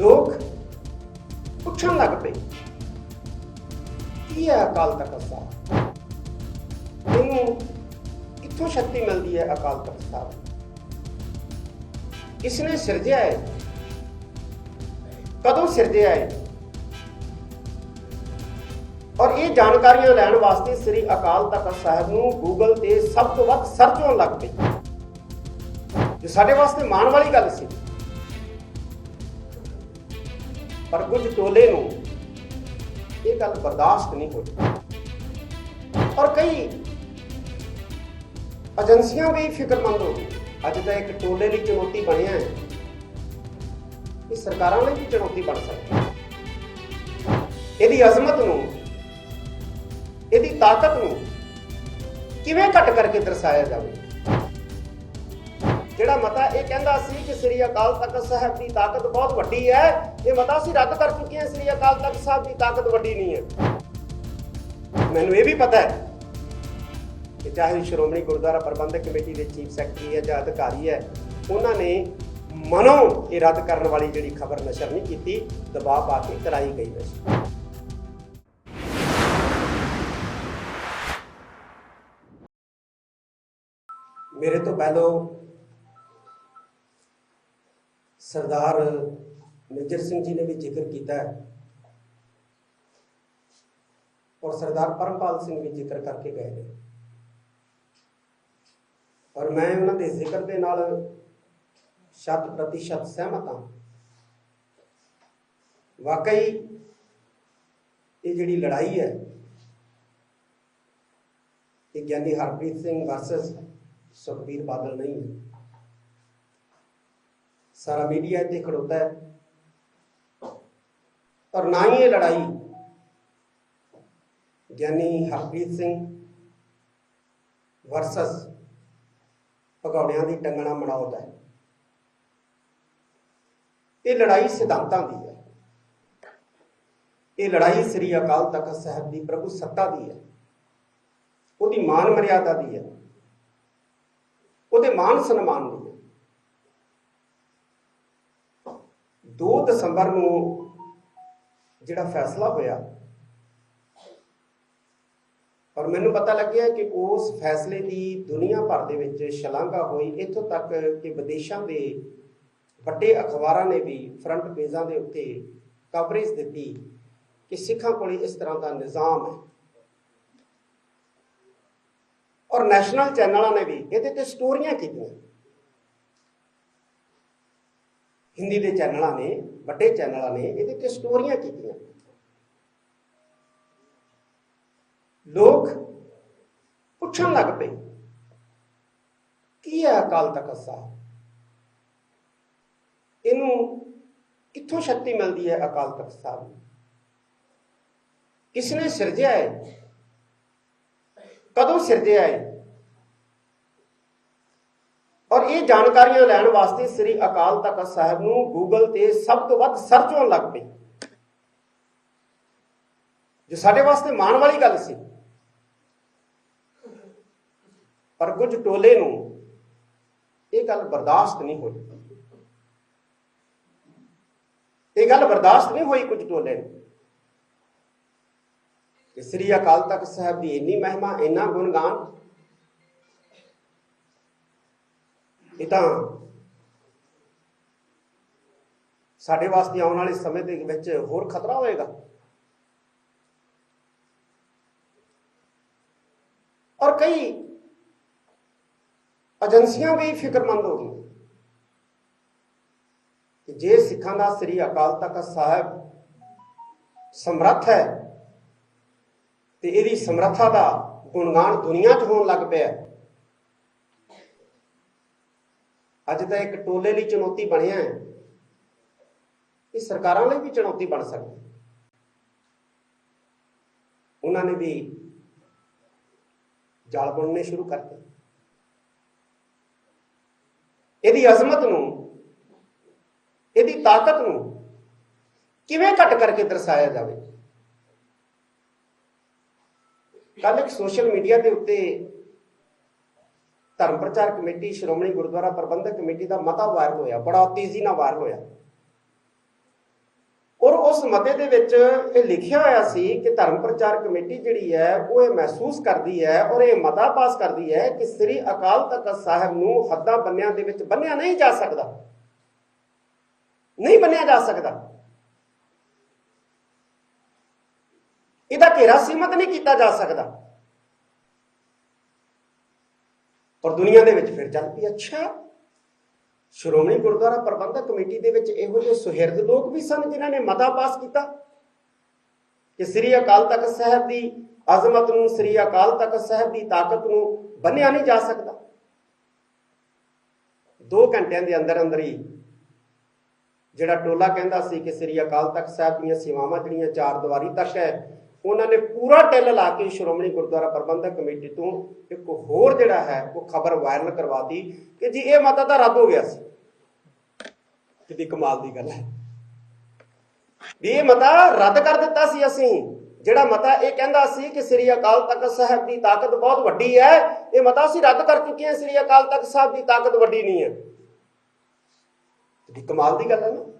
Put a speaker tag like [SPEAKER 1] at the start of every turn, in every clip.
[SPEAKER 1] ਲੋਕ ਪੁੱਛਣ ਲੱਗ ਪਏ, ਕੀ ਹੈ ਅਕਾਲ ਤਖਤ ਸਾਹਿਬ? ਇਹਨੂੰ ਕਿੱਥੋਂ ਸ਼ਕਤੀ ਮਿਲਦੀ ਹੈ ਅਕਾਲ ਤਖਤ ਸਾਹਿਬ? ਕਿਸ ਨੇ ਸਿਰਜਿਆ ਹੈ? ਕਦੋਂ ਸਿਰਜਿਆ ਹੈ? ਔਰ ਇਹ ਜਾਣਕਾਰੀਆਂ ਲੈਣ ਵਾਸਤੇ ਸ੍ਰੀ ਅਕਾਲ ਤਖਤ ਸਾਹਿਬ ਨੂੰ ਗੂਗਲ ਤੇ ਸਭ ਤੋਂ ਵੱਧ ਸਰਚ ਹੋਣ ਲੱਗ ਪਈ ਜੋ ਸਾਡੇ ਵਾਸਤੇ ਮਾਣ ਵਾਲੀ ਗੱਲ ਸੀ। ਪਰ ਕੁਝ ਟੋਲੇ ਨੂੰ ਇਹ ਗੱਲ ਬਰਦਾਸ਼ਤ ਨਹੀਂ ਹੋਈ। ਔਰ ਕਈ ਏਜੰਸੀਆਂ ਵੀ ਫਿਕਰਮੰਦ ਹੋ ਗਈਆਂ। ਅੱਜ ਤਾਂ ਇੱਕ ਟੋਲੇ ਲਈ ਚੁਣੌਤੀ ਬਣਿਆ ਹੈ ਇਹ ਸਰਕਾਰਾਂ ਲਈ ਵੀ ਚੁਣੌਤੀ ਬਣ ਸਕਦੀ ਹੈ। ਇਹਦੀ ਅਜ਼ਮਤ ਨੂੰ, ਇਹਦੀ ਤਾਕਤ ਨੂੰ ਕਿਵੇਂ ਘਟ ਕਰਕੇ ਦਰਸਾਇਆ ਜਾਵੇ? ਜਿਹੜਾ ਮਤਾ ਇਹ ਕਹਿੰਦਾ ਸੀ ਕਿ ਸ੍ਰੀ ਅਕਾਲ ਤਖਤ ਸਾਹਿਬ ਦੀ ਤਾਕਤ ਬਹੁਤ ਵੱਡੀ ਹੈ, ਇਹ ਮਤਾ ਅਸੀਂ ਰੱਦ ਕਰ ਚੁੱਕੇ ਹਾਂ, ਸ੍ਰੀ ਅਕਾਲ ਤਖਤ ਸਾਹਿਬ ਦੀ ਤਾਕਤ ਵੱਡੀ ਨਹੀਂ ਹੈ। ਮੈਨੂੰ ਇਹ ਵੀ ਪਤਾ ਹੈ ਕਿ ਚਾਹੇ ਸ਼੍ਰੋਮਣੀ ਗੁਰਦੁਆਰਾ ਪ੍ਰਬੰਧਕ ਕਮੇਟੀ ਦੇ ਚੀਫ ਸੈਕਟਰੀ ਹੈ ਜਾਂ ਅਧਿਕਾਰੀ ਹੈ, ਉਹਨਾਂ ਨੇ ਮਨੋਂ ਇਹ ਰੱਦ ਕਰਨ ਵਾਲੀ ਜਿਹੜੀ ਖਬਰ ਨਸ਼ਰ ਨਹੀਂ ਕੀਤੀ, ਦਬਾਅ ਪਾ ਕੇ ਕਰਾਈ ਗਈ ਨਸ਼ਰ ਮੇਰੇ ਤੋਂ ਪਹਿਲੋਂ ਸਰਦਾਰ ਮੇਜਰ ਸਿੰਘ ਜੀ ਨੇ ਵੀ ਜ਼ਿਕਰ ਕੀਤਾ ਹੈ। ਔਰ ਸਰਦਾਰ ਪਰਮਪਾਲ ਸਿੰਘ ਵੀ ਜ਼ਿਕਰ ਕਰਕੇ ਗਏ ਨੇ। ਔਰ ਮੈਂ ਉਹਨਾਂ ਦੇ ਜ਼ਿਕਰ ਦੇ ਨਾਲ ਸ਼ਤ ਪ੍ਰਤੀਸ਼ਤ ਸਹਿਮਤ ਹਾਂ। ਵਾਕਈ ਇਹ ਜਿਹੜੀ ਲੜਾਈ ਹੈ, ਇਹ ਗਿਆਨੀ ਹਰਪ੍ਰੀਤ ਸਿੰਘ ਵਰਸਸ ਸੁਖਬੀਰ ਬਾਦਲ ਨਹੀਂ ਹੈ। ਸਾਰਾ ਮੀਡੀਆ ਇੱਥੇ ਖੜੋਤਾ ਹੈ। ਔਰ ਨਾ ਹੀ ਇਹ ਲੜਾਈ। ਗਿਆਨੀ ਹਰਪ੍ਰੀਤ ਸਿੰਘ ਵਰਸਸ ਭਗੌੜਿਆਂ ਦੀ ਟੰਗਣਾ ਮੜਾਉਦਾ ਹੈ। ਇਹ ਲੜਾਈ ਸਿਧਾਂਤਾਂ ਦੀ ਹੈ। ਇਹ ਲੜਾਈ ਸ੍ਰੀ ਅਕਾਲ ਤਖਤ ਸਾਹਿਬ ਦੀ ਪ੍ਰਭੂ ਸੱਤਾ ਦੀ ਹੈ। ਉਹਦੀ ਮਾਨ ਮਰਿਆਦਾ ਦੀ ਹੈ। ਉਹਦੇ ਮਾਨ ਸਨਮਾਨ ਦੀ ਹੈ। 2 ਦਸੰਬਰ ਨੂੰ ਜਿਹੜਾ ਫੈਸਲਾ ਹੋਇਆ ਔਰ ਮੈਨੂੰ ਪਤਾ ਲੱਗਿਆ ਕਿ ਉਸ ਫੈਸਲੇ ਦੀ ਦੁਨੀਆ ਭਰ ਦੇ ਵਿੱਚ ਸ਼ਲਾਘਾ ਹੋਈ। ਇੱਥੋਂ ਤੱਕ ਕਿ ਵਿਦੇਸ਼ਾਂ ਦੇ ਵੱਡੇ ਅਖਬਾਰਾਂ ਨੇ ਵੀ ਫਰੰਟ ਪੇਜਾਂ ਦੇ ਉੱਤੇ ਕਵਰੇਜ ਦਿੱਤੀ ਕਿ ਸਿੱਖਾਂ ਕੋਲ ਇਸ ਤਰ੍ਹਾਂ ਦਾ ਨਿਜ਼ਾਮ ਹੈ। ਔਰ ਨੈਸ਼ਨਲ ਚੈਨਲਾਂ ਨੇ ਵੀ ਇਹਦੇ ਤੇ ਸਟੋਰੀਆਂ ਕੀਤੀਆਂ। ਹਿੰਦੀ ਦੇ ਚੈਨਲਾਂ ਨੇ, ਵੱਡੇ ਚੈਨਲਾਂ ਨੇ, ਇਹਦੇ ਤੇ ਸਟੋਰੀਆਂ ਕੀਤੀਆਂ। ਲੋਕ ਪੁੱਛਣ ਲੱਗ ਪਏ, ਕੀ ਹੈ ਅਕਾਲ ਤਖਤ ਸਾਹਿਬ? ਇਹਨੂੰ ਕਿੱਥੋਂ ਸ਼ਕਤੀ ਮਿਲਦੀ ਹੈ ਅਕਾਲ ਤਖਤ ਸਾਹਿਬ ਨੂੰ? ਕਿਸ ਨੇ ਸਿਰਜਿਆ ਹੈ? ਕਦੋਂ ਸਿਰਜਿਆ ਹੈ? ਔਰ ਇਹ ਜਾਣਕਾਰੀਆਂ ਲੈਣ ਵਾਸਤੇ ਸ੍ਰੀ ਅਕਾਲ ਤਖਤ ਸਾਹਿਬ ਨੂੰ ਗੂਗਲ ਤੇ ਸਭ ਤੋਂ ਵੱਧ ਸਰਚ ਹੋਣ ਲੱਗ ਪਈ ਜੋ ਸਾਡੇ ਵਾਸਤੇ ਮਾਣ ਵਾਲੀ ਗੱਲ ਸੀ। ਪਰ ਕੁਝ ਟੋਲੇ ਨੂੰ ਇਹ ਗੱਲ ਬਰਦਾਸ਼ਤ ਨਹੀਂ ਹੋਈ। ਇਹ ਗੱਲ ਬਰਦਾਸ਼ਤ ਨਹੀਂ ਹੋਈ ਕੁਝ ਟੋਲੇ ਨੂੰ। ਕਿ ਸ੍ਰੀ ਅਕਾਲ ਤਖਤ ਸਾਹਿਬ ਦੀ ਇੰਨੀ ਮਹਿਮਾ, ਇੰਨਾ ਗੁਣਗਾਨ ਇਹ ਤਾਂ ਸਾਡੇ ਵਾਸਤੇ ਆਉਣ ਵਾਲੇ ਸਮੇਂ ਦੇ ਵਿੱਚ ਹੋਰ ਖਤਰਾ ਹੋਏਗਾ। ਔਰ ਕਈ ਏਜੰਸੀਆਂ ਵੀ ਫਿਕਰਮੰਦ ਹੋ ਗਈਆਂ ਕਿ ਜੇ ਸਿੱਖਾਂ ਦਾ ਸ੍ਰੀ ਅਕਾਲ ਤਖਤ ਸਾਹਿਬ ਸਮਰੱਥ ਹੈ ਤੇ ਇਹਦੀ ਸਮਰੱਥਾ ਦਾ ਗੁਣਗਾਨ ਦੁਨੀਆ 'ਚ ਹੋਣ ਲੱਗ ਪਿਆ ਹੈ। ਅੱਜ ਤਾਂ ਇੱਕ ਟੋਲੇ ਲਈ ਚੁਣੌਤੀ ਬਣਿਆ ਹੈ। ਇਹ ਸਰਕਾਰਾਂ ਲਈ ਵੀ ਚੁਣੌਤੀ ਬਣ ਸਕਦੀ ਉਹਨਾਂ ਨੇ ਵੀ ਜਾਲ ਬੁਣਨੇ ਸ਼ੁਰੂ ਕਰ ਦਿੱਤੇ ਇਹਦੀ ਅਜ਼ਮਤ ਨੂੰ, ਇਹਦੀ ਤਾਕਤ ਨੂੰ ਕਿਵੇਂ ਘਟ ਕਰਕੇ ਦਰਸਾਇਆ ਜਾਵੇ? ਕੱਲ ਇੱਕ ਸੋਸ਼ਲ ਮੀਡੀਆ ਦੇ ਉੱਤੇ ਧਰਮ ਪ੍ਰਚਾਰ ਕਮੇਟੀ, ਸ਼੍ਰੋਮਣੀ ਗੁਰਦੁਆਰਾ ਪ੍ਰਬੰਧਕ ਕਮੇਟੀ ਦਾ ਮਤਾ ਵਾਇਰਲ ਹੋਇਆ, ਬੜਾ ਤੇਜ਼ੀ ਨਾਲ ਵਾਇਰਲ ਹੋਇਆ। ਉਸ ਮਤੇ ਦੇ ਵਿੱਚ ਇਹ ਲਿਖਿਆ ਹੋਇਆ ਸੀ ਕਿ ਧਰਮ ਪ੍ਰਚਾਰ ਕਮੇਟੀ ਜਿਹੜੀ ਹੈ, ਉਹ ਇਹ ਮਹਿਸੂਸ ਕਰਦੀ ਹੈ ਔਰ ਇਹ ਮਤਾ ਪਾਸ ਕਰਦੀ ਹੈ ਕਿ ਸ੍ਰੀ ਅਕਾਲ ਤਖਤ ਸਾਹਿਬ ਨੂੰ ਹੱਦਾਂ ਬੰਨਿਆਂ ਦੇ ਵਿੱਚ ਬੰਨਿਆ ਨਹੀਂ ਜਾ ਸਕਦਾ। ਨਹੀਂ ਬੰਨਿਆ ਜਾ ਸਕਦਾ। ਇਹਦਾ ਘੇਰਾ ਸੀਮਤ ਨਹੀਂ ਕੀਤਾ ਜਾ ਸਕਦਾ। ਔਰ ਦੁਨੀਆ ਦੇ ਵਿੱਚ ਫਿਰ ਚੱਲ ਪਈ ਅੱਛਾ, ਸ਼੍ਰੋਮਣੀ ਗੁਰਦੁਆਰਾ ਪ੍ਰਬੰਧਕ ਕਮੇਟੀ ਦੇ ਵਿੱਚ ਇਹੋ ਜਿਹੇ ਸੁਹਿਰਦ ਲੋਕ ਵੀ ਸਨ ਜਿਨ੍ਹਾਂ ਨੇ ਮਤਾ ਪਾਸ ਕੀਤਾ ਕਿ ਸ੍ਰੀ ਅਕਾਲ ਤਖਤ ਸਾਹਿਬ ਦੀ ਅਜ਼ਮਤ ਨੂੰ, ਸ੍ਰੀ ਅਕਾਲ ਤਖਤ ਸਾਹਿਬ ਦੀ ਤਾਕਤ ਨੂੰ ਬੰਨਿਆ ਨਹੀਂ ਜਾ ਸਕਦਾ। 2 ਘੰਟਿਆਂ ਦੇ ਅੰਦਰ ਅੰਦਰ ਹੀ ਜਿਹੜਾ ਟੋਲਾ ਕਹਿੰਦਾ ਸੀ ਕਿ ਸ੍ਰੀ ਅਕਾਲ ਤਖਤ ਸਾਹਿਬ ਦੀਆਂ ਸੇਵਾਵਾਂ ਜਿਹੜੀਆਂ ਚਾਰ ਦੀਵਾਰੀ ਤੱਕ ਹੈ ਉਹਨਾਂ ਨੇ ਪੂਰਾ ਟਿੱਲ ਲਾ ਕੇ ਸ਼੍ਰੋਮਣੀ ਗੁਰਦੁਆਰਾ ਪ੍ਰਬੰਧਕ ਕਮੇਟੀ ਤੋਂ ਇੱਕ ਹੋਰ ਜਿਹੜਾ ਹੈ, ਉਹ ਖਬਰ ਵਾਇਰਲ ਕਰਵਾਤੀ ਕਿ ਜੀ ਇਹ ਮਤਾ ਤਾਂ ਰੱਦ ਹੋ ਗਿਆ ਸੀ। ਕਿੰਨੀ ਕਮਾਲ ਦੀ ਗੱਲ ਹੈ। ਵੀ ਇਹ ਮਤਾ ਰੱਦ ਕਰ ਦਿੱਤਾ ਸੀ ਅਸੀਂ। ਜਿਹੜਾ ਮਤਾ ਇਹ ਕਹਿੰਦਾ ਸੀ ਕਿ ਸ੍ਰੀ ਅਕਾਲ ਤਖਤ ਸਾਹਿਬ ਦੀ ਤਾਕਤ ਬਹੁਤ ਵੱਡੀ ਹੈ, ਇਹ ਮਤਾ ਅਸੀਂ ਰੱਦ ਕਰ ਚੁੱਕੇ ਹਾਂ, ਸ੍ਰੀ ਅਕਾਲ ਤਖਤ ਸਾਹਿਬ ਦੀ ਤਾਕਤ ਵੱਡੀ ਨਹੀਂ ਹੈ। ਕਿੰਨੀ ਕਮਾਲ ਦੀ ਗੱਲ ਹੈ ਨਾ।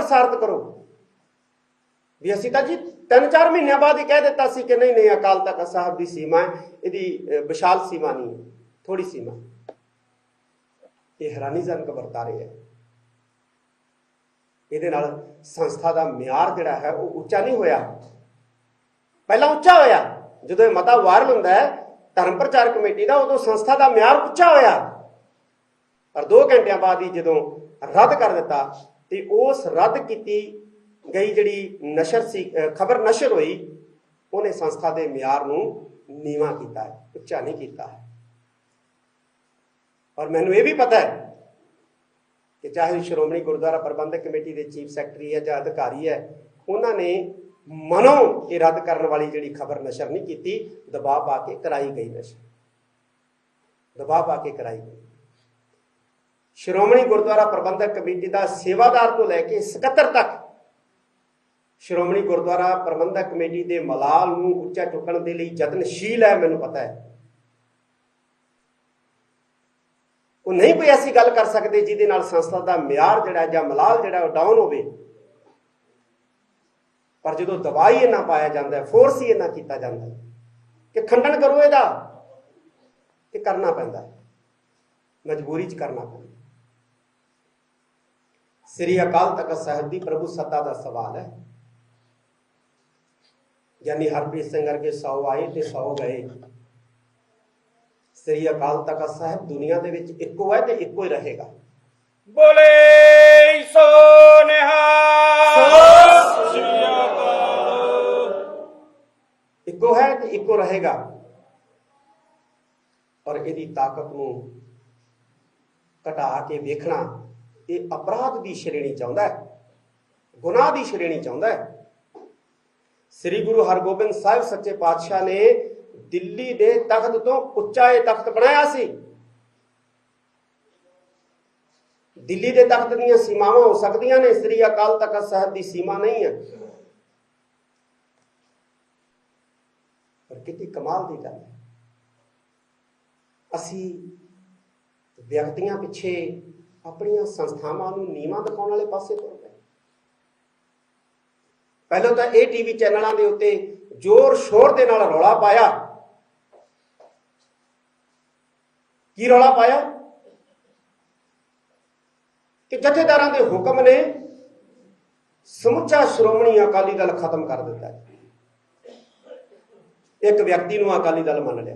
[SPEAKER 1] ਪ੍ਰਸਾਰਿਤ ਕਰੋ। ਵੀ ਅਸੀਂ ਤਾਂ ਜੀ 3-4 ਮਹੀਨਿਆਂ ਬਾਅਦ ਹੀ ਕਹਿ ਦਿੱਤਾ ਸੀ ਕਿ ਨਹੀਂ ਨਹੀਂ, ਅਕਾਲ ਤਖਤ ਸਾਹਿਬ ਦੀ ਸੀਮਾ ਹੈ, ਇਹਦੀ ਵਿਸ਼ਾਲ ਸੀਮਾ ਨਹੀਂ ਹੈ ਥੋੜੀ ਸੀਮਾ। ਇਹ ਹੈਰਾਨੀਜਨਕ ਵਰਤਾਰੇ ਹੈ। ਇਹਦੇ ਨਾਲ ਸੰਸਥਾ ਦਾ ਮਿਆਰ ਜਿਹੜਾ ਹੈ, ਉਹ ਉੱਚਾ ਨਹੀਂ ਹੋਇਆ। ਪਹਿਲਾਂ ਉੱਚਾ ਹੋਇਆ। ਜਦੋਂ ਇਹ ਮਤਾ ਵਾਇਰਲ ਹੁੰਦਾ ਹੈ, ਧਰਮ ਪ੍ਰਚਾਰ ਕਮੇਟੀ ਦਾ, ਉਦੋਂ ਸੰਸਥਾ ਦਾ ਮਿਆਰ ਉੱਚਾ ਹੋਇਆ। ਪਰ 2 ਘੰਟਿਆਂ ਬਾਅਦ ਹੀ ਜਦੋਂ ਰੱਦ ਕਰ ਦਿੱਤਾ ਤੇ ਉਸ ਰੱਦ ਕੀਤੀ ਗਈ ਜਿਹੜੀ ਨਸ਼ਰ ਸੀ ਖਬਰ ਨਸ਼ਰ ਹੋਈ, ਉਹਨੇ ਸੰਸਥਾ ਦੇ ਮਿਆਰ ਨੂੰ ਨੀਵਾ ਕੀਤਾ ਹੈ, ਉੱਚਾ ਨਹੀਂ ਕੀਤਾ ਹੈ। ਔਰ ਮੈਨੂੰ ਇਹ ਵੀ ਪਤਾ ਹੈ ਕਿ ਚਾਹੇ ਸ਼੍ਰੋਮਣੀ ਗੁਰਦੁਆਰਾ ਪ੍ਰਬੰਧਕ ਕਮੇਟੀ ਦੇ ਚੀਫ ਸੈਕਟਰੀ ਹੈ ਜਾਂ ਅਧਿਕਾਰੀ ਹੈ, ਉਹਨਾਂ ਨੇ ਮਨੋਂ ਇਹ ਰੱਦ ਕਰਨ ਵਾਲੀ ਜਿਹੜੀ ਖਬਰ ਨਸ਼ਰ ਨਹੀਂ ਕੀਤੀ, ਦਬਾਅ ਪਾ ਕੇ ਕਰਾਈ ਗਈ ਨਸ਼ਰ। ਦਬਾਅ ਪਾ ਕੇ ਕਰਾਈ ਗਈ। ਸ਼੍ਰੋਮਣੀ ਗੁਰਦੁਆਰਾ ਪ੍ਰਬੰਧਕ ਕਮੇਟੀ ਦਾ ਸੇਵਾਦਾਰ ਤੋਂ ਲੈ ਕੇ ਸਕੱਤਰ ਤੱਕ ਸ਼੍ਰੋਮਣੀ ਗੁਰਦੁਆਰਾ ਪ੍ਰਬੰਧਕ ਕਮੇਟੀ ਦੇ ਮਲਾਲ ਨੂੰ ਉੱਚਾ ਚੁੱਕਣ ਦੇ ਲਈ ਯਤਨਸ਼ੀਲ ਹੈ, ਮੈਨੂੰ ਪਤਾ ਹੈ। ਉਹ ਨਹੀਂ ਕੋਈ ਐਸੀ ਗੱਲ ਕਰ ਸਕਦੇ ਜਿਹਦੇ ਨਾਲ ਸੰਸਥਾ ਦਾ ਮਿਆਰ ਜਿਹੜਾ ਜਾਂ ਮਲਾਲ ਜਿਹੜਾ ਉਹ ਡਾਊਨ ਹੋਵੇ। ਪਰ ਜਦੋਂ ਦਵਾਈ ਇਹਨਾਂ ਪਾਇਆ ਜਾਂਦਾ ਫੋਰਸ ਹੀ ਇਹਨਾਂ ਕੀਤਾ ਜਾਂਦਾ ਕਿ ਖੰਡਨ ਕਰੋ ਇਹਦਾ ਤੇ ਕਰਨਾ ਪੈਂਦਾ ਮਜਬੂਰੀ 'ਚ ਕਰਨਾ ਪੈਂਦਾ ਸ੍ਰੀ ਅਕਾਲ ਤਖਤ ਸਾਹਿਬ ਦੀ ਪ੍ਰਭੂ ਸੱਤਾ ਦਾ ਸਵਾਲ ਹੈ। ਯਾਨੀ ਹਰਪ੍ਰੀਤ ਸਿੰਘ ਵਰਗੇ 100 ਆਏ ਤੇ 100 ਗਏ। ਸ੍ਰੀ ਅਕਾਲ ਤਖਤ ਸਾਹਿਬ ਦੁਨੀਆ ਦੇ ਵਿੱਚ ਇੱਕੋ ਹੈ ਤੇ ਇੱਕੋ ਹੀ ਰਹੇਗਾ।
[SPEAKER 2] ਬੋਲੇ ਸੋ ਨਿਹਾਲ। ਸ੍ਰੀ ਅਕਾਲ।
[SPEAKER 1] ਇੱਕੋ ਹੈ ਤੇ ਇੱਕੋ ਰਹੇਗਾ। ਔਰ ਇਹਦੀ ਤਾਕਤ ਨੂੰ ਘਟਾ ਕੇ ਵੇਖਣਾ ਇਹ ਅਪਰਾਧ ਦੀ ਸ਼੍ਰੇਣੀ ਚਾਹੁੰਦਾ ਹੈ, ਗੁਨਾਹ ਦੀ ਸ਼੍ਰੇਣੀ ਚਾਹੁੰਦਾ ਹੈ। ਸ੍ਰੀ ਗੁਰੂ ਹਰਗੋਬਿੰਦ ਸਾਹਿਬ ਸੱਚੇ ਪਾਤਸ਼ਾਹ ਨੇ ਦਿੱਲੀ ਦੇ ਤਖਤ ਤੋਂ ਉੱਚਾ ਇਹ ਤਖਤ ਬਣਾਇਆ ਸੀ। ਦਿੱਲੀ ਦੇ ਤਖਤ ਦੀਆਂ ਸੀਮਾਵਾਂ ਹੋ ਸਕਦੀਆਂ ਨੇ, ਸ੍ਰੀ ਅਕਾਲ ਤਖਤ ਸਾਹਿਬ ਦੀ ਸੀਮਾ ਨਹੀਂ ਹੈ। ਪਰ ਕਿੰਨੀ ਕਮਾਲ ਦੀ ਗੱਲ ਹੈ, ਅਸੀਂ ਵਿਅਕਤੀਆਂ ਪਿੱਛੇ ਆਪਣੀਆਂ ਸੰਸਥਾਵਾਂ ਨੂੰ ਨੀਵਾਂ ਦਿਖਾਉਣ ਵਾਲੇ ਪਾਸੇ ਤੁਰ ਪਏ। ਪਹਿਲਾਂ ਤਾਂ ਇਹ ਟੀਵੀ ਚੈਨਲਾਂ ਦੇ ਉੱਤੇ ਜ਼ੋਰ ਸ਼ੋਰ ਦੇ ਨਾਲ ਰੌਲਾ ਪਾਇਆ। ਕੀ ਰੌਲਾ ਪਾਇਆ? ਕਿ ਜਥੇਦਾਰਾਂ ਦੇ ਹੁਕਮ ਨੇ ਸਮੁੱਚਾ ਸ਼੍ਰੋਮਣੀ ਅਕਾਲੀ ਦਲ ਖਤਮ ਕਰ ਦਿੱਤਾ। ਇੱਕ ਵਿਅਕਤੀ ਨੂੰ ਅਕਾਲੀ ਦਲ ਮੰਨ ਲਿਆ।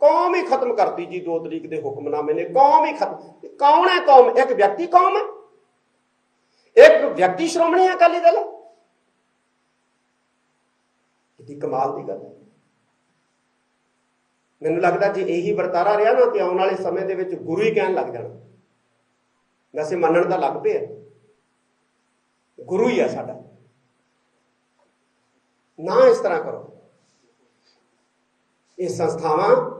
[SPEAKER 1] ਕੌਮ ਹੀ ਖਤਮ ਕਰਤੀ ਜੀ 2 ਤਰੀਕ ਦੇ ਹੁਕਮਨਾਮੇ ਨੇ, ਕੌਮ ਹੀ ਖਤਮ। ਕੌਣ ਹੈ ਕੌਮ? ਇੱਕ ਵਿਅਕਤੀ ਕੌਮ ਹੈ। ਇੱਕ ਵਿਅਕਤੀ ਸ਼੍ਰੋਮਣੀ ਅਕਾਲੀ ਦਲ ਹੈ। ਕਮਾਲ ਦੀ ਗੱਲ ਹੈ। ਮੈਨੂੰ ਲੱਗਦਾ ਜੇ ਇਹੀ ਵਰਤਾਰਾ ਰਿਹਾ ਨਾ, ਤੇ ਆਉਣ ਵਾਲੇ ਸਮੇਂ ਦੇ ਵਿੱਚ ਗੁਰੂ ਹੀ ਕਹਿਣ ਲੱਗ ਜਾਣਾ। ਵੈਸੇ ਮੰਨਣ ਦਾ ਲੱਗ ਪਿਆ। ਗੁਰੂ ਹੀ ਆ ਸਾਡਾ। ਨਾ ਇਸ ਤਰ੍ਹਾਂ ਕਰੋ। ਇਹ ਸੰਸਥਾਵਾਂ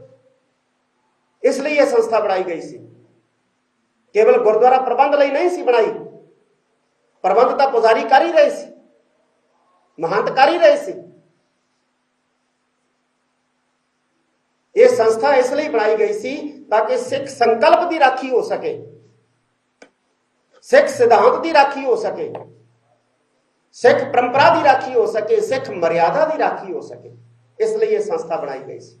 [SPEAKER 1] ਇਸ ਲਈ ਇਹ ਸੰਸਥਾ ਬਣਾਈ ਗਈ ਸੀ। ਕੇਵਲ ਗੁਰਦੁਆਰਾ ਪ੍ਰਬੰਧ ਲਈ ਨਹੀਂ ਸੀ ਬਣਾਈ। ਪ੍ਰਬੰਧ ਤਾਂ ਪੁਜ਼ਾਰੀ ਕਰ ਹੀ ਰਹੇ ਸੀ। ਮਹੰਤ ਕਰ ਹੀ ਰਹੇ ਸੀ। ਇਹ ਸੰਸਥਾ ਇਸ ਲਈ ਬਣਾਈ ਗਈ ਸੀ ਤਾਂ ਕਿ ਸਿੱਖ ਸੰਕਲਪ ਦੀ ਰਾਖੀ ਹੋ ਸਕੇ। ਸਿੱਖ ਸਿਧਾਂਤ ਦੀ ਰਾਖੀ ਹੋ ਸਕੇ। ਸਿੱਖ ਪਰੰਪਰਾ ਦੀ ਰਾਖੀ ਹੋ ਸਕੇ। ਸਿੱਖ ਮਰਿਆਦਾ ਦੀ ਰਾਖੀ ਹੋ ਸਕੇ। ਇਸ ਲਈ ਇਹ ਸੰਸਥਾ ਬਣਾਈ ਗਈ ਸੀ।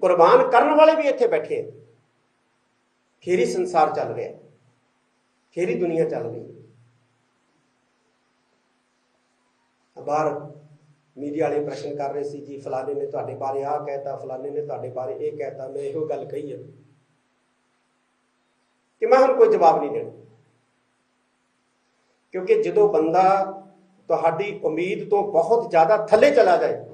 [SPEAKER 1] ਕੁਰਬਾਨ ਕਰਨ ਵਾਲੇ ਵੀ ਇੱਥੇ ਬੈਠੇ ਆ। ਫੇਰ ਸੰਸਾਰ ਚੱਲ ਰਿਹਾ। ਫੇਰੀ ਫੇਰ ਦੁਨੀਆ ਚੱਲ ਰਹੀ। ਬਾਹਰ ਮੀਡੀਆ ਵਾਲੇ ਪ੍ਰਸ਼ਨ ਕਰ ਰਹੇ ਸੀ ਜੀ, ਫਲਾਣੇ ਨੇ ਤੁਹਾਡੇ ਬਾਰੇ ਆਹ ਕਹਿਤਾ, ਫਲਾਣੇ ਨੇ ਤੁਹਾਡੇ ਬਾਰੇ ਇਹ ਕਹਿਤਾ, ਮੈਂ ਇਹੋ ਗੱਲ ਕਹੀ ਹੈ ਕਿ ਮੈਂ ਹੁਣ ਕੋਈ ਜਵਾਬ ਨਹੀਂ ਦੇਣਾ। ਕਿਉਂਕਿ ਜਦੋਂ ਬੰਦਾ ਤੁਹਾਡੀ ਉਮੀਦ ਤੋਂ ਬਹੁਤ ਜ਼ਿਆਦਾ ਥੱਲੇ ਚਲਾ ਜਾਏ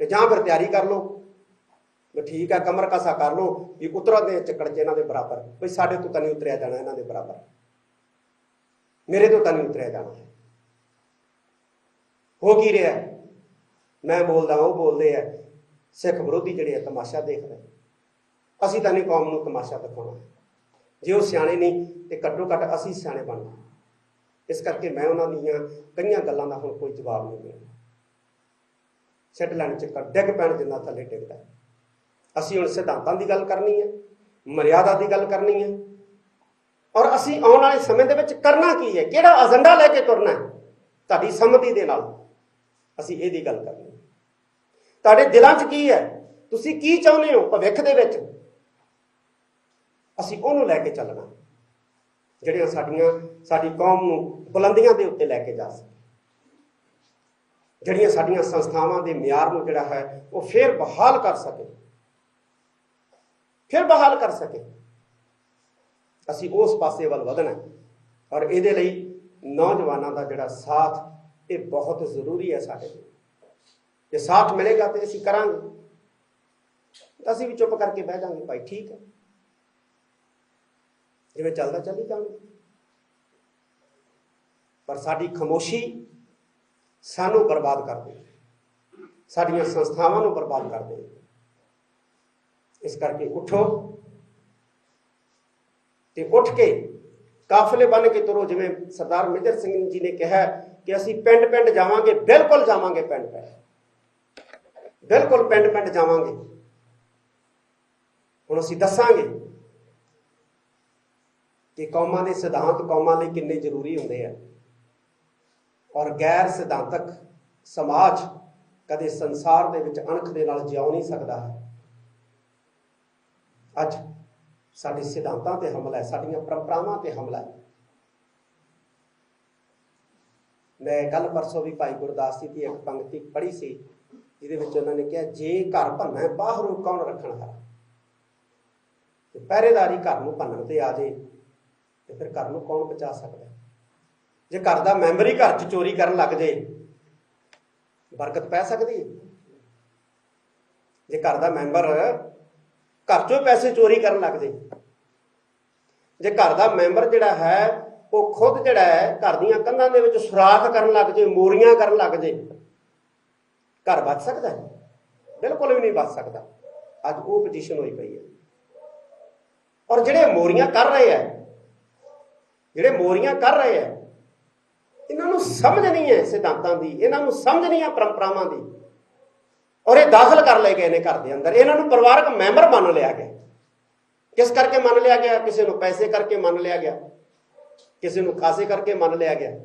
[SPEAKER 1] ਤੇ ਜਾਂ ਫਿਰ ਤਿਆਰੀ ਕਰ ਲਓ। ਵੀ ਠੀਕ ਹੈ ਕਮਰ ਕਸਾ ਕਰ ਲਓ ਵੀ ਉਤਰਾ ਦੇ ਚੱਕੜ ਚ ਇਹਨਾਂ ਦੇ ਬਰਾਬਰ। ਵੀ ਸਾਡੇ ਤੋਂ ਤਾਂ ਨਹੀਂ ਉਤਰਿਆ ਜਾਣਾ ਇਹਨਾਂ ਦੇ ਬਰਾਬਰ। ਮੇਰੇ ਤੋਂ ਤਾਂ ਨਹੀਂ ਉਤਰਿਆ ਜਾਣਾ। ਹੋ ਕੀ ਰਿਹਾ? ਮੈਂ ਬੋਲਦਾ, ਉਹ ਬੋਲਦੇ ਆ, ਸਿੱਖ ਵਿਰੋਧੀ ਜਿਹੜੇ ਆ ਤਮਾਸ਼ਾ ਦੇਖ ਰਹੇ। ਅਸੀਂ ਤਾਂ ਨਹੀਂ ਕੌਮ ਨੂੰ ਤਮਾਸ਼ਾ ਦਿਖਾਉਣਾ। ਜੇ ਉਹ ਸਿਆਣੇ ਨਹੀਂ, ਤੇ ਘੱਟੋ ਘੱਟ ਅਸੀਂ ਸਿਆਣੇ ਬਣਨਾ। ਇਸ ਕਰਕੇ ਮੈਂ ਉਹਨਾਂ ਦੀਆਂ ਕਈਆਂ ਗੱਲਾਂ ਦਾ ਹੁਣ ਕੋਈ ਜਵਾਬ ਨਹੀਂ ਦੇਣਾ ਸਿੱਟ ਲੈਣ ਚ ਕ- ਡਿੱਗ ਪੈਣ ਜਿੰਨਾ ਥੱਲੇ ਡਿੱਗਦਾ। ਅਸੀਂ ਹੁਣ ਸਿਧਾਂਤਾਂ ਦੀ ਗੱਲ ਕਰਨੀ ਹੈ ਮਰਿਆਦਾ ਦੀ ਗੱਲ ਕਰਨੀ ਹੈ ਔਰ ਅਸੀਂ ਆਉਣ ਵਾਲੇ ਸਮੇਂ ਦੇ ਵਿੱਚ ਕਰਨਾ ਕੀ ਹੈ? ਕਿਹੜਾ ਏਜੰਡਾ ਲੈ ਕੇ ਤੁਰਨਾ ਹੈ? ਤੁਹਾਡੀ ਸੰਮਤੀ ਦੇ ਨਾਲ ਅਸੀਂ ਇਹਦੀ ਗੱਲ ਕਰਨੀ ਹੈ। ਤੁਹਾਡੇ ਦਿਲਾਂ 'ਚ ਕੀ ਹੈ? ਤੁਸੀਂ ਕੀ ਚਾਹੁੰਦੇ ਹੋ ਭਵਿੱਖ ਦੇ ਵਿੱਚ? ਅਸੀਂ ਉਹਨੂੰ ਲੈ ਕੇ ਚੱਲਣਾ। ਜਿਹੜੀਆਂ ਸਾਡੀਆਂ, ਸਾਡੀ ਕੌਮ ਨੂੰ ਬੁਲੰਦੀਆਂ ਦੇ ਉੱਤੇ ਲੈ ਕੇ ਜਾ ਸਕੇ ਜਿਹੜੀਆਂ ਸਾਡੀਆਂ ਸੰਸਥਾਵਾਂ ਦੇ ਮਿਆਰ ਨੂੰ ਜਿਹੜਾ ਹੈ, ਉਹ ਫੇਰ ਬਹਾਲ ਕਰ ਸਕੇ। ਫਿਰ ਬਹਾਲ ਕਰ ਸਕੇ। ਅਸੀਂ ਉਸ ਪਾਸੇ ਵੱਲ ਵਧਣਾ ਔਰ ਇਹਦੇ ਲਈ ਨੌਜਵਾਨਾਂ ਦਾ ਜਿਹੜਾ ਸਾਥ, ਇਹ ਬਹੁਤ ਜ਼ਰੂਰੀ ਹੈ ਸਾਡੇ ਲਈ। ਜੇ ਸਾਥ ਮਿਲੇਗਾ ਤੇ ਅਸੀਂ ਕਰਾਂਗੇ। ਤਾਂ ਅਸੀਂ ਵੀ ਚੁੱਪ ਕਰਕੇ ਬਹਿ ਜਾਾਂਗੇ ਭਾਈ ਠੀਕ ਹੈ। ਜਿਵੇਂ ਚੱਲਦਾ ਚੱਲੀ ਜਾਵਾਂਗੇ ਪਰ ਸਾਡੀ ਖਮੋਸ਼ੀ ਸਾਨੂੰ ਬਰਬਾਦ ਕਰਦੇ ਸਾਡੀਆਂ ਸੰਸਥਾਵਾਂ ਨੂੰ ਬਰਬਾਦ ਕਰਦੇ ਇਸ ਕਰਕੇ ਉਠੋ ਤੇ ਉੱਠ ਕੇ ਕਾਫਲੇ ਬਣ ਕੇ ਤੁਰੋ, ਜਿਵੇਂ ਸਰਦਾਰ ਮੇਜਰ ਸਿੰਘ ਜੀ ਨੇ ਕਿਹਾ ਕਿ ਅਸੀਂ ਪਿੰਡ ਪਿੰਡ ਜਾਵਾਂਗੇ, ਬਿਲਕੁਲ ਜਾਵਾਂਗੇ ਪਿੰਡ ਪਿੰਡ। ਬਿਲਕੁਲ ਪਿੰਡ ਪਿੰਡ ਜਾਵਾਂਗੇ। ਹੁਣ ਅਸੀਂ ਦੱਸਾਂਗੇ ਕਿ ਕੌਮਾਂ ਦੇ ਸਿਧਾਂਤ ਕੌਮਾਂ ਲਈ ਕਿੰਨੇ ਜ਼ਰੂਰੀ ਹੁੰਦੇ ਆ। ਔਰ ਗੈਰ ਸਿਧਾਂਤਕ ਸਮਾਜ ਕਦੇ ਸੰਸਾਰ ਦੇ ਵਿੱਚ ਅਣਖ ਦੇ ਨਾਲ ਜਿਉ ਨਹੀਂ ਸਕਦਾ ਹੈ। ਅੱਜ ਸਾਡੇ ਸਿਧਾਂਤਾਂ ਤੇ ਹਮਲਾ ਹੈ, ਸਾਡੀਆਂ ਪਰੰਪਰਾਵਾਂ ਤੇ ਹਮਲਾ ਹੈ। ਮੈਂ ਕੱਲ ਪਰਸੋਂ ਵੀ ਭਾਈ ਗੁਰਦਾਸ ਜੀ ਦੀ ਇੱਕ ਪੰਕਤੀ ਪੜ੍ਹੀ ਸੀ, ਜਿਹਦੇ ਵਿੱਚ ਉਹਨਾਂ ਨੇ ਕਿਹਾ, ਜੇ ਘਰ ਭੰਨਾ ਬਾਹਰੋਂ ਕੌਣ ਰੱਖਣ ਹਾਰਾ ਤੇ ਪਹਿਰੇਦਾਰੀ ਘਰ ਨੂੰ ਭੰਨਣ ਤੇ ਆ ਜੇ, ਤੇ ਫਿਰ ਘਰ ਨੂੰ ਕੌਣ ਬਚਾ ਸਕਦਾ ਜੇ ਘਰ ਦਾ ਮੈਂਬਰ ਹੀ ਘਰ 'ਚ ਚੋਰੀ ਕਰਨ ਲੱਗ ਜੇ, ਬਰਕਤ ਪੈ ਸਕਦੀ ਹੈ? ਜੇ ਘਰ ਦਾ ਮੈਂਬਰ ਘਰ 'ਚੋਂ ਪੈਸੇ ਚੋਰੀ ਕਰਨ ਲੱਗ ਜੇ ਜੇ ਘਰ ਦਾ ਮੈਂਬਰ ਜਿਹੜਾ ਹੈ, ਉਹ ਖੁਦ ਜਿਹੜਾ ਹੈ, ਘਰ ਦੀਆਂ ਕੰਧਾਂ ਦੇ ਵਿੱਚ ਸੁਰਾਖ ਕਰਨ ਲੱਗ ਜੇ, ਮੋਰੀਆਂ ਕਰਨ ਲੱਗ ਜੇ, ਘਰ ਬਚ ਸਕਦਾ ਹੈ? ਬਿਲਕੁਲ ਵੀ ਨਹੀਂ ਬਚ ਸਕਦਾ। ਅੱਜ ਉਹ ਪੋਜੀਸ਼ਨ ਹੋਈ ਪਈ ਹੈ। ਔਰ ਜਿਹੜੇ ਮੋਰੀਆਂ ਕਰ ਰਹੇ ਆ ਜਿਹੜੇ ਮੋਰੀਆਂ ਕਰ ਰਹੇ ਆ ਇਹਨਾਂ ਨੂੰ ਸਮਝ ਨਹੀਂ ਹੈ ਸਿਧਾਂਤਾਂ ਦੀ, ਇਹਨਾਂ ਨੂੰ ਸਮਝ ਨਹੀਂ ਹੈ ਪਰੰਪਰਾਵਾਂ ਦੀ। ਔਰ ਇਹ ਦਾਖਲ ਕਰ ਲਏ ਗਏ ਨੇ ਘਰ ਦੇ ਅੰਦਰ। ਇਹਨਾਂ ਨੂੰ ਪਰਿਵਾਰਕ ਮੈਂਬਰ ਮੰਨ ਲਿਆ ਗਿਆ। ਕਿਸ ਕਰਕੇ ਮੰਨ ਲਿਆ ਗਿਆ? ਕਿਸੇ ਨੂੰ ਪੈਸੇ ਕਰਕੇ ਮੰਨ ਲਿਆ ਗਿਆ। ਕਿਸੇ ਨੂੰ ਖਾਸੇ ਕਰਕੇ ਮੰਨ ਲਿਆ ਗਿਆ।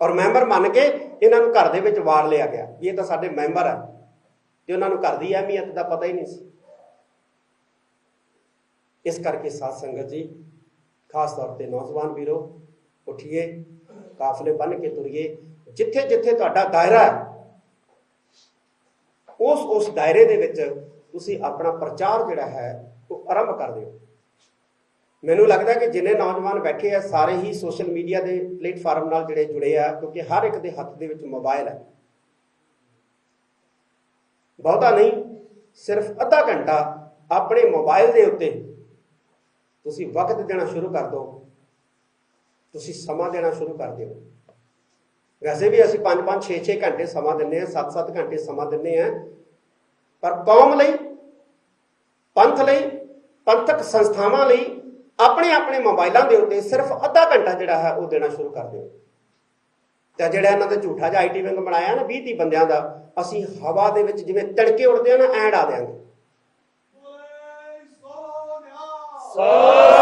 [SPEAKER 1] ਔਰ ਮੈਂਬਰ ਮੰਨ ਕੇ ਇਹਨਾਂ ਨੂੰ ਘਰ ਦੇ ਵਿੱਚ ਵਾੜ ਲਿਆ ਗਿਆ। ਇਹ ਤਾਂ ਸਾਡੇ ਮੈਂਬਰ ਆ। ਤੇ ਉਹਨਾਂ ਨੂੰ ਘਰ ਦੀ ਅਹਿਮੀਅਤ ਦਾ ਪਤਾ ਹੀ ਨਹੀਂ ਸੀ। ਇਸ ਕਰਕੇ ਸਾਧ ਸੰਗਤ ਜੀ, ਖਾਸ ਤੌਰ ਤੇ ਨੌਜਵਾਨ ਵੀਰੋ, ਉਠੀਏ। ਕਾਫਲੇ ਬੰਨ ਕੇ ਤੁਰੀਏ, ਜਿੱਥੇ ਜਿੱਥੇ ਤੁਹਾਡਾ ਦਾਇਰਾ ਹੈ, ਉਸ ਉਸ ਦਾਇਰੇ ਦੇ ਵਿੱਚ ਤੁਸੀਂ ਆਪਣਾ ਪ੍ਰਚਾਰ ਜਿਹੜਾ ਹੈ, ਉਹ ਆਰੰਭ ਕਰ ਦਿਓ। ਮੈਨੂੰ ਲੱਗਦਾ ਕਿ ਜਿੰਨੇ ਨੌਜਵਾਨ ਬੈਠੇ ਆ, ਸਾਰੇ ਹੀ ਸੋਸ਼ਲ ਮੀਡੀਆ ਦੇ ਪਲੇਟਫਾਰਮ ਨਾਲ ਜਿਹੜੇ ਜੁੜੇ ਆ, ਕਿਉਂਕਿ ਹਰ ਇੱਕ ਦੇ ਹੱਥ ਦੇ ਵਿੱਚ ਮੋਬਾਈਲ ਹੈ। ਬਹੁਤਾ ਨਹੀਂ, ਸਿਰਫ ਅੱਧਾ ਘੰਟਾ ਆਪਣੇ ਮੋਬਾਈਲ ਦੇ ਉੱਤੇ ਤੁਸੀਂ ਵਕਤ ਦੇਣਾ ਸ਼ੁਰੂ ਕਰ ਦਿਓ। ਤੁਸੀਂ ਸਮਾਂ ਦੇਣਾ ਸ਼ੁਰੂ ਕਰ ਦਿਓ। ਵੈਸੇ ਵੀ ਅਸੀਂ 5 5 6 6 ਘੰਟੇ ਸਮਾਂ ਦਿੰਨੇ ਆ 7 7 ਘੰਟੇ ਸਮਾਂ ਦਿੰਨੇ ਆ ਪਰ ਕੌਮ ਲਈ ਪੰਥ ਲਈ ਪੰਥਕ ਸੰਸਥਾਵਾਂ ਲਈ ਆਪਣੇ ਆਪਣੇ ਮੋਬਾਈਲਾਂ ਦੇ ਉੱਤੇ ਸਿਰਫ ਅੱਧਾ ਘੰਟਾ ਜਿਹੜਾ ਹੈ ਉਹ ਦੇਣਾ ਸ਼ੁਰੂ ਕਰ ਦਿਓ। ਤੇ ਜਿਹੜਾ ਇਹਨਾਂ ਦਾ ਝੂਠਾ ਜਿਹਾ ਆਈਟੀ ਵਿੰਗ ਬਣਾਇਆ ਨਾ 20 30 ਬੰਦਿਆਂ ਦਾ ਅਸੀਂ ਹਵਾ ਦੇ ਵਿੱਚ ਜਿਵੇਂ ਤੜਕੇ ਉੜਦੇ ਆ ਨਾ ਐਂ ਡਾ ਦੇਾਂਗੇ
[SPEAKER 2] ਅਕਾਲ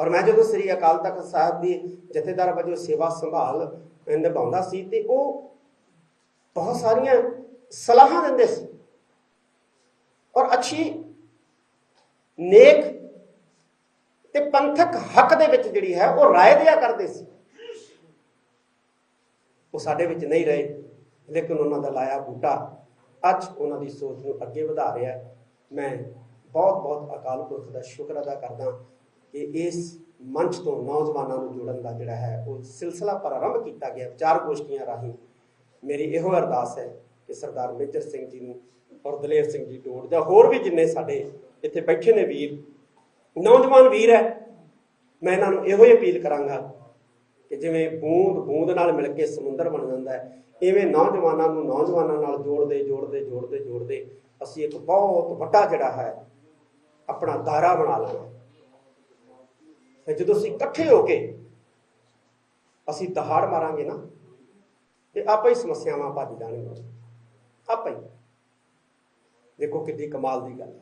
[SPEAKER 1] ਔਰ ਮੈਂ ਜਦੋਂ ਸ੍ਰੀ ਅਕਾਲ ਤਖਤ ਸਾਹਿਬ ਦੀ ਜਥੇਦਾਰ ਵਜੋਂ ਸੇਵਾ ਸੰਭਾਲ ਨਿਭਾਉਂਦਾ ਸੀ ਤੇ ਉਹ ਬਹੁਤ ਸਾਰੀਆਂ ਸਲਾਹਾਂ ਦਿੰਦੇ ਸੀ। ਔਰ ਅੱਛੀ ਨੇਕ ਤੇ ਪੰਥਕ ਹੱਕ ਦੇ ਵਿੱਚ ਜਿਹੜੀ ਹੈ ਉਹ ਰਾਏ ਦਿਆ ਕਰਦੇ ਸੀ। ਉਹ ਸਾਡੇ ਵਿੱਚ ਨਹੀਂ ਰਹੇ, ਲੇਕਿਨ ਉਹਨਾਂ ਦਾ ਲਾਇਆ ਬੂਟਾ ਅੱਜ ਉਹਨਾਂ ਦੀ ਸੋਚ ਨੂੰ ਅੱਗੇ ਵਧਾ ਰਿਹਾ ਮੈਂ ਬਹੁਤ ਬਹੁਤ ਅਕਾਲ ਪੁਰਖ ਦਾ ਸ਼ੁਕਰ ਅਦਾ ਕਰਦਾ ਕਿ ਇਸ ਮੰਚ ਤੋਂ ਨੌਜਵਾਨਾਂ ਨੂੰ ਜੋੜਨ ਦਾ ਜਿਹੜਾ ਹੈ, ਉਹ ਸਿਲਸਿਲਾ ਪ੍ਰਾਰੰਭ ਕੀਤਾ ਗਿਆ। ਵਿਚਾਰ ਗੋਸ਼ਟੀਆਂ ਰਾਹੀਂ ਮੇਰੀ ਇਹੋ ਅਰਦਾਸ ਹੈ ਕਿ ਸਰਦਾਰ ਮੇਜਰ ਸਿੰਘ ਜੀ ਨੂੰ ਔਰ ਦਲੇਰ ਸਿੰਘ ਜੀ ਟੋੜ ਜਾਂ ਹੋਰ ਵੀ ਜਿੰਨੇ ਸਾਡੇ ਇੱਥੇ ਬੈਠੇ ਨੇ ਵੀਰ, ਨੌਜਵਾਨ ਵੀਰ ਹੈ, ਮੈਂ ਇਹਨਾਂ ਨੂੰ ਇਹੋ ਹੀ ਅਪੀਲ ਕਰਾਂਗਾ ਕਿ ਜਿਵੇਂ ਬੂੰਦ ਬੂੰਦ ਨਾਲ ਮਿਲ ਕੇ ਸਮੁੰਦਰ ਬਣ ਜਾਂਦਾ ਹੈ, ਇਵੇਂ ਨੌਜਵਾਨਾਂ ਨੂੰ ਨੌਜਵਾਨਾਂ ਨਾਲ ਜੋੜਦੇ ਜੋੜਦੇ ਜੋੜਦੇ ਜੋੜਦੇ ਅਸੀਂ ਇੱਕ ਬਹੁਤ ਵੱਡਾ ਜਿਹੜਾ ਹੈ, ਆਪਣਾ ਦਾਇਰਾ ਬਣਾ ਲੈਣਾ ਤੇ ਜਦੋਂ ਅਸੀਂ ਇਕੱਠੇ ਹੋ ਕੇ ਅਸੀਂ ਦਹਾੜ ਮਾਰਾਂਗੇ ਨਾ, ਤੇ ਆਪੇ ਹੀ ਸਮੱਸਿਆਵਾਂ ਭੱਜ ਜਾਣਗੀਆਂ। ਆਪੇ ਹੀ। ਦੇਖੋ ਕਿੰਨੀ ਕਮਾਲ ਦੀ ਗੱਲ ਹੈ।